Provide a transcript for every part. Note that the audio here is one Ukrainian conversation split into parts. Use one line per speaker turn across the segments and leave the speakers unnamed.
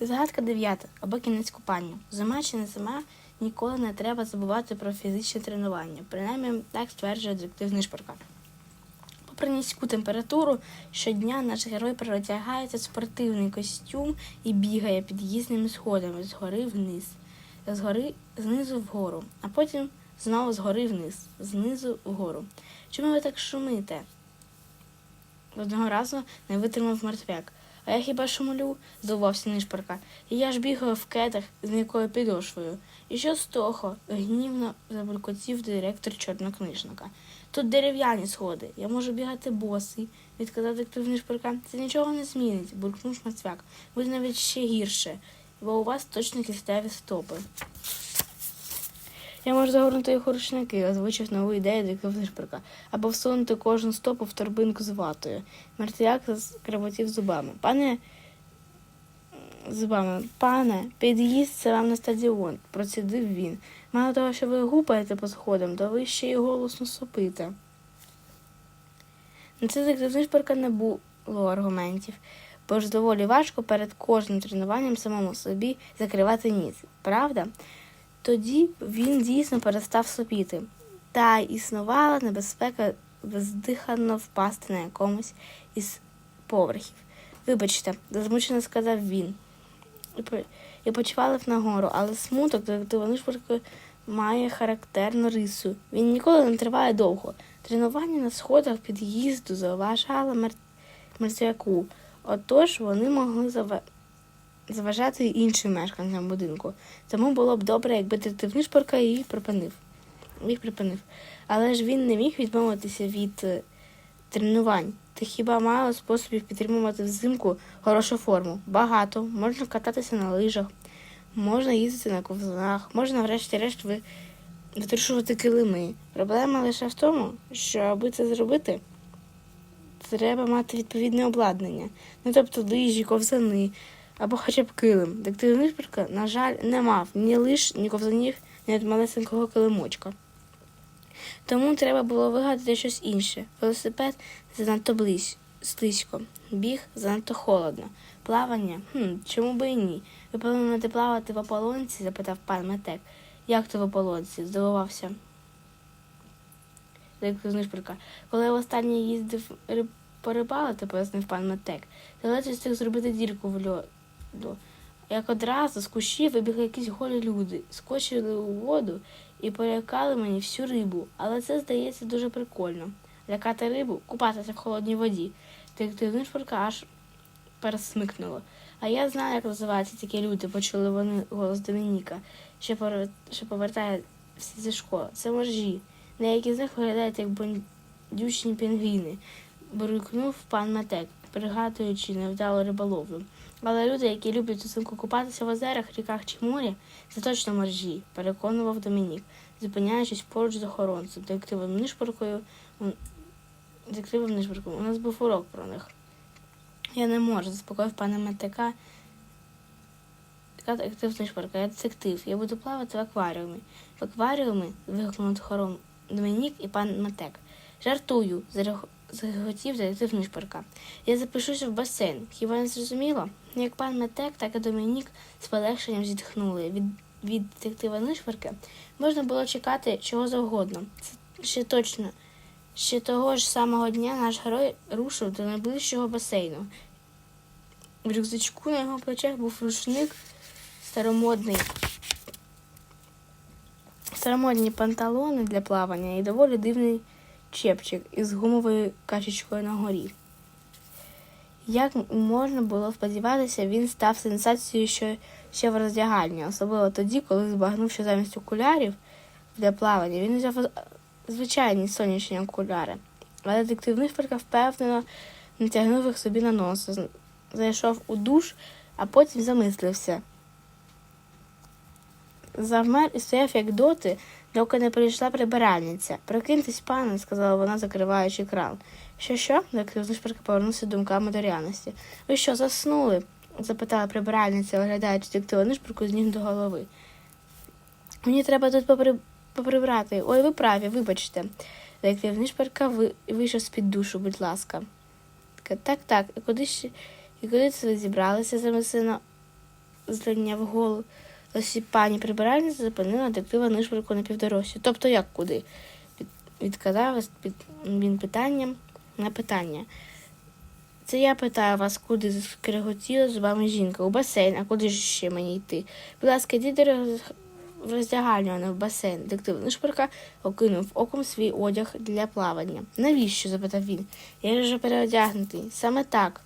Загадка дев'ята або кінець купання. Зима чи не зима, ніколи не треба забувати про фізичне тренування. Принаймні, так стверджує детектив Нишпорка. Попри низьку температуру, щодня наш герой переодягається в спортивний костюм і бігає під'їзними сходами згори вниз, згори знизу вгору, а потім знову згори вниз, знизу вгору. Чому ви так шумите? Одного разу не витримав мертвяк. А я хіба шумлю? здивувався нишпорка. І я ж бігаю в кетах з м'якою підошвою. І що з того? гнівно забуркотів директор чорнокнижника. Тут дерев'яні сходи. Я можу бігати босий, відказав детектив нишпорка. Це нічого не змінить, буркнув шмацвяк. Ви навіть ще гірше, бо у вас точно кістеві стопи. Я можу загорнути у рушники, озвучив нову ідею детектив Нишпорка, або всунути кожну стопу в торбинку з ватою. Мертвяк скреботів зубами. Пане зубами, пане, під'їзд це вам на стадіон, процідив він. Мало того, що ви гупаєте по сходам, то ви ще й голосно сопите. На це Нишпорка не було аргументів, бо ж доволі важко перед кожним тренуванням самому собі закривати ніс. Правда? Тоді він дійсно перестав сопіти, та існувала небезпека бездихано впасти на якомусь із поверхів. Вибачте, змучено сказав він. І по- І почвалив нагору, але смуток детектива Нишпорки має характерну рису. Він ніколи не триває довго. Тренування на сходах під'їзду заважало мер... мертвяку. Отож вони могли зава... заважати іншим мешканцям будинку. Тому було б добре, якби детектив Нишпорка їх припинив. Їх припинив. Але ж він не міг відмовитися від е, тренувань. Та хіба мало способів підтримувати взимку хорошу форму? Багато. Можна кататися на лижах, можна їздити на ковзанах, можна, врешті-решт, ви... витрушувати килими. Проблема лише в тому, що аби це зробити, треба мати відповідне обладнання. Ну тобто лижі, ковзани або хоча б килим. Детектив Нишпорка, на жаль, не мав ні лиж, ні ковзанів, ні малесенького килимочка. Тому треба було вигадати щось інше. Велосипед занадто близь, слизько, біг занадто холодно. Плавання? Хм, чому би і ні? Ви плануєте плавати в ополонці? запитав пан Метек. Як то в ополонці? здивувався. Нишпорка. Коли я востаннє їздив риб... порибалити, пояснив пан Метек, то ледь встиг зробити дірку в льоду. Як одразу з кущів вибігли якісь голі люди, скочили у воду і полякали мені всю рибу. Але це здається дуже прикольно. Лякати рибу, купатися в холодній воді. Детектив Нишпорка аж пересмикнуло. А я знаю, як називаються такі люди, почули вони голос Домініка, що, що повертає всі зі школи. Це моржі. Деякі з них виглядають як бондючні пінгвіни, буркнув пан Матек, пригадуючи невдалу риболовлю. Але люди, які люблять взимку купатися в озерах, ріках чи морі, це точно моржі, переконував Домінік, зупиняючись поруч з охоронцем, детективом Нишпоркою. Детективом Нишпоркою. У нас був урок про них. Я не можу, заспокоїв пана Матека. Така детектив Нишпорка, я детектив. Я буду плавати в акваріумі. В акваріумі вигукнув хором Домінік і пан Матек. Жартую, заготів детектив Нишпорка. Я запишуся в басейн. Хіба не зрозуміло? Як пан Метек, так і Домінік з полегшенням зітхнули. Від, від детектива Нишпорка можна було чекати чого завгодно. Це ще точно. Ще того ж самого дня наш герой рушив до найближчого басейну. В рюкзачку на його плечах був рушник старомодний. Старомодні панталони для плавання і доволі дивний чепчик із гумовою качечкою на горі. Як можна було сподіватися, він став сенсацією ще, ще в роздягальні, особливо тоді, коли збагнув, що замість окулярів для плавання він взяв звичайні сонячні окуляри. Але детектив Нишпорка впевнено натягнув їх собі на нос, зайшов у душ, а потім замислився. Завмер і стояв як доти, доки не прийшла прибиральниця. Прокиньтесь, пане, сказала вона, закриваючи кран. Що що? Нишпорка повернувся думками до реальності. Ви що, заснули? запитала прибиральниця, оглядаючи детектива Нишпорку з ніг до голови. Мені треба тут попри... поприбрати. Ой, ви праві, вибачте. Детектив Нишпорка ви... вийшов з-під душу, будь ласка. Так, так, і куди ще і куди це ви зібралися, замислено зрання в голосі пані прибиральниця зупинила детектива нишпорку на півдорожці. Тобто як куди? Під- Відказав під, він питанням на питання. Це я питаю вас, куди скреготіла зубами жінка? У басейн, а куди ж ще мені йти? Будь ласка, йдіть в роздягальню, а не в басейн. Детектив Нишпорка окинув оком свій одяг для плавання. Навіщо? запитав він. Я вже переодягнутий. Саме так.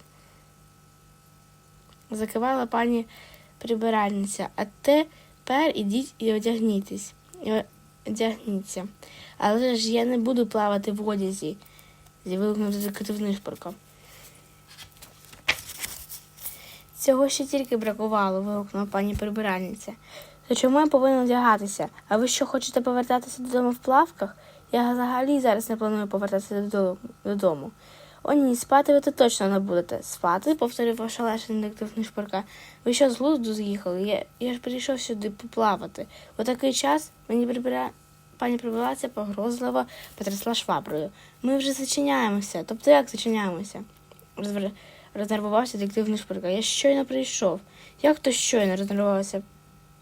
Закивала пані прибиральниця. А тепер ідіть і одягнітесь. Одягніться. Але ж я не буду плавати в одязі, з'явився детектив Нишпорка. Цього ще тільки бракувало, вигукнула пані прибиральниця. То чому я повинна одягатися? А ви що хочете повертатися додому в плавках? Я взагалі зараз не планую повертатися додому. О ні, спати ви тут точно не будете. Спати, повторив ошелешений детектив Нишпорка. Ви що з глузду з'їхали? Я, я ж прийшов сюди поплавати. У такий час мені прибира... пані прибиралася погрозливо потрясла шваброю. Ми вже зачиняємося. Тобто як зачиняємося? Розвер... Рознервувався детектив Нишпорка. Я щойно прийшов. Як то щойно рознервувалася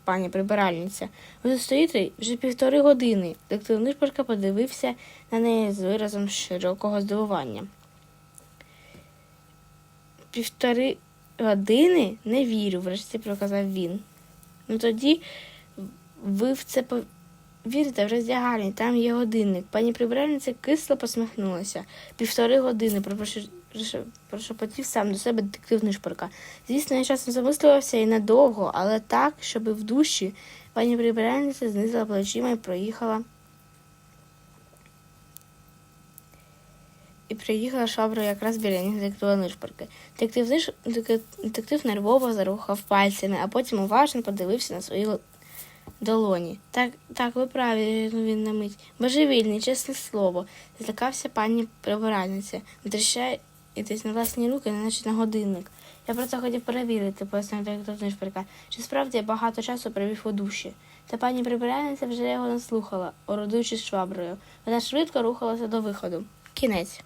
пані прибиральниця? Ви тут стоїте вже півтори години. Детектив Нишпорка подивився на неї з виразом широкого здивування. Півтори години? Не вірю, врешті проказав він. Ну тоді ви в це повірите в роздягальні, там є годинник. Пані прибиральниця кисло посміхнулася. Півтори години прошепотів сам до себе детектив Нишпорка. Звісно, я часом замислювався і надовго, але так, щоб в душі пані прибиральниця знизила плечима і проїхала. І приїхала швабра якраз біля них детектива Нишпорки. Детектив, Ниш... детектив нервово зарухав пальцями, а потім уважно подивився на свої долоні. Так, так, ви праві, ну він на мить. Божевільний, чесне слово, злякався пані прибиральниця. Натріщаєтесь на власні руки, неначе на годинник. Я про це хотів перевірити, пояснив детектив Нишпорка. Чи справді я багато часу провів у душі? Та пані прибиральниця вже його не слухала, орудуючись шваброю. Вона швидко рухалася до виходу. Кінець.